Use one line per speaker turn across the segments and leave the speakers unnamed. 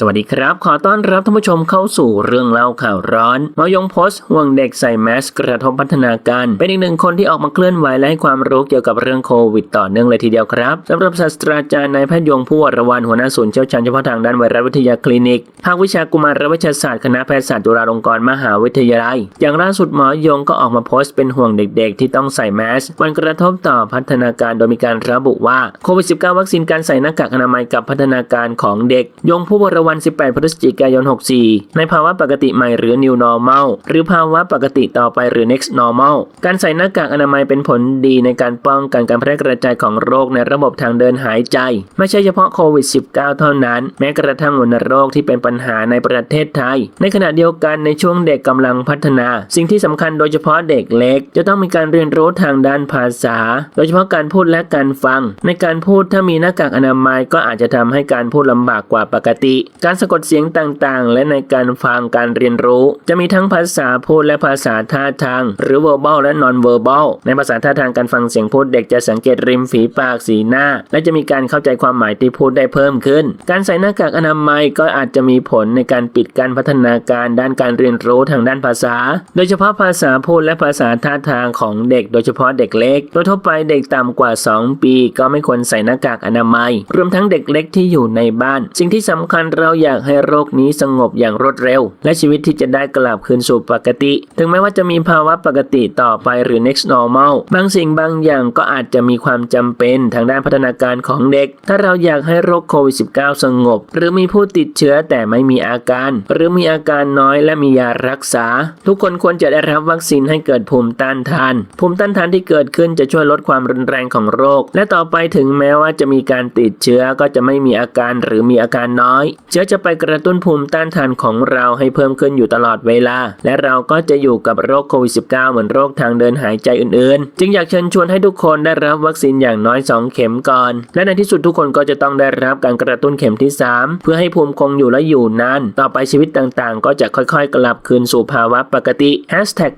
สวัสดีครับ ขอต้อนรับท่านผู้ชมเข้าสู่เรื่องเล่าข่าวร้อนหมอยงโพสต์ห่วงเด็กใส่แมสกระทบพัฒนาการ เป็นอีกหนึ่งคนที่ออกมาเคลื่อนไหวและให้ความรู้เกี่ยวกับเรื่องโควิดต่อเนื่องเลยทีเดียวครับสำหรับศาสตราจารย์นายแพทย์ยงผู้วรวันหัวหน้าศูนย์เชี่ยวชาญเฉพาะทางด้านไวรัสวิทยาคลินิกภาควิชากุมารเวชศาสตร์คณะแพทยศาสตร์จุฬาลงกรณ์มหาวิทยาลัย อย่างล่าสุดหมอยงก็ออกมาโพสต์เป็นห่วงเด็ก ๆ ที่ต้องใส่แมสมันกระทบต่อพัฒนาการโดยมีการระบุว่าโควิด -19 วัคซีนการใส่หน้ากากอนามัยกับพัฒนาการของเด็กยงผู้วรวัน 18 พฤศจิกายน 64 ในภาวะปกติใหม่หรือ new normal หรือภาวะปกติต่อไปหรือ next normal การใส่หน้ากากอนามัยเป็นผลดีในการป้องกันการแพร่กระจายของโรคในระบบทางเดินหายใจ ไม่ใช่เฉพาะโควิด -19 เท่านั้น แม้กระทั่งวัณโรคที่เป็นปัญหาในประเทศไทย ในขณะเดียวกันในช่วงเด็กกำลังพัฒนา สิ่งที่สำคัญโดยเฉพาะเด็กเล็ก จะต้องมีการเรียนรู้ทางด้านภาษา โดยเฉพาะการพูดและการฟัง ในการพูดถ้ามีหน้ากากอนามัยก็อาจจะทำให้การพูดลำบากกว่าปกติการสะกดเสียงต่างๆ และในการฟังการเรียนรู้ จะมีทั้งภาษาพูดและภาษาท่าทาง หรือ verbal และ non verbal ในภาษาท่าทางการฟังเสียงพูดเด็กจะสังเกตริมฝีปากสีหน้า และจะมีการเข้าใจความหมายที่พูดได้เพิ่มขึ้น การใส่หน้ากากอนามัยก็อาจจะมีผลในการปิดการพัฒนาการด้านการเรียนรู้ทางด้านภาษา โดยเฉพาะภาษาพูดและภาษาท่าทางของเด็ก โดยเฉพาะเด็กเล็กโดยทั่วไปเด็กต่ำกว่า 2 ปี ก็ไม่ควรใส่หน้ากากอนามัย รวมทั้งเด็กเล็กที่อยู่ในบ้าน สิ่งที่สำคัญเราอยากให้โรคนี้สงบอย่างรวดเร็ว และชีวิตที่จะได้กลับคืนสู่ปกติ ถึงแม้ว่าจะมีภาวะปกติต่อไปหรือ next normal บางสิ่งบางอย่างก็อาจจะมีความจำเป็นทางด้านพัฒนาการของเด็ก ถ้าเราอยากให้โรคโควิด -19 สงบ หรือมีผู้ติดเชื้อแต่ไม่มีอาการ หรือมีอาการน้อยและมียารักษา ทุกคนควรจะได้รับวัคซีนให้เกิดภูมิต้านทาน ภูมิต้านทานที่เกิดขึ้นจะช่วยลดความรุนแรงของโรค และต่อไปถึงแม้ว่าจะมีการติดเชื้อก็จะไม่มีอาการหรือมีอาการน้อยเชื้อจะไปกระตุ้นภูมิต้านทานของเราให้เพิ่มขึ้นอยู่ตลอดเวลา และเราก็จะอยู่กับโรคโควิด -19 เหมือนโรคทางเดินหายใจอื่นๆ จึงอยากเชิญชวนให้ทุกคนได้รับวัคซีนอย่างน้อย 2 เข็มก่อน และในที่สุดทุกคนก็จะต้องได้รับการกระตุ้นเข็มที่ 3 เพื่อให้ภูมิคงอยู่และอยู่นานต่อไปชีวิตต่างๆ ก็จะค่อยๆ กลับคืนสู่ภาวะปกติ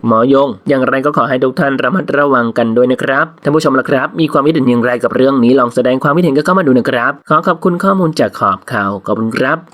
หมอยง อย่างไรก็ขอให้ทุกท่านระมัดระวังกันด้วยนะครับท่านผู้ชมละครับ มีความคิดเห็นอย่างไรกับเรื่องนี้ลองแสดงความคิดเห็นก็เข้ามาดูนะครับ ขอขอบคุณข้อมูลจากขอบข่าวขอบคุณครับ